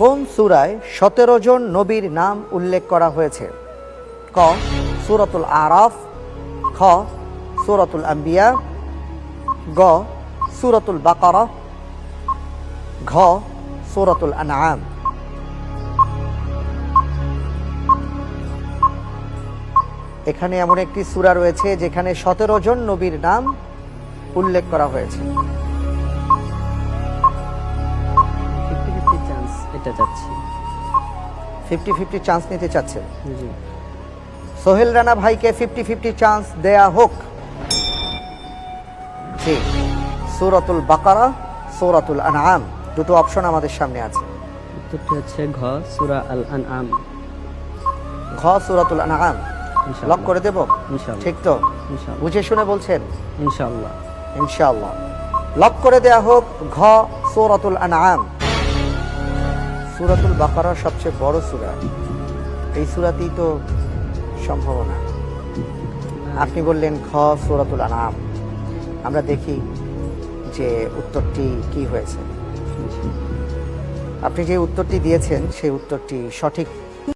কোন সূরায় সতেরো জন নবীর নাম উল্লেখ করা হয়েছে? ক, সূরাতুল আরাফ, খ, সূরাতুল আম্বিয়া, গ, সূরাতুল বাকারা, ঘ, সূরাতুল আনআম। এখানে এমন একটি সূরা রয়েছে যেখানে সতেরো জন নবীর নাম উল্লেখ করা হয়েছে। এটা যাচ্ছি ফিফটি ফিফটি চান্স নিতে চাচ্ছে। জি। সোহেল রানা ভাইকে ফিফটি ফিফটি চান্স দেয়া হোক। জি। সূরাতুল বাকারা সূরাতুল আনআম দুটো অপশন আমাদের সামনে আছে। উত্তরটি হচ্ছে ঘ সুরা আল আনআম। ঘ সূরাতুল আনআম। লক করে দেব? ইনশাআল্লাহ। ঠিক তো? ইনশাআল্লাহ। বুঝে শুনে বলছেন? ইনশাআল্লাহ। ইনশাআল্লাহ। লক করে দেয়া হোক ঘ সূরাতুল আনআম। সূরাতুল বাকারা সবচেয়ে বড় সুরা। এই সুরাতেই তো সম্ভাবনা। আপনি বললেন খ, সুরাতুল আনাম। আমরা দেখি যে উত্তরটি কি হয়েছে। আপনি যে উত্তরটি দিয়েছেন, সেই উত্তরটি সঠিক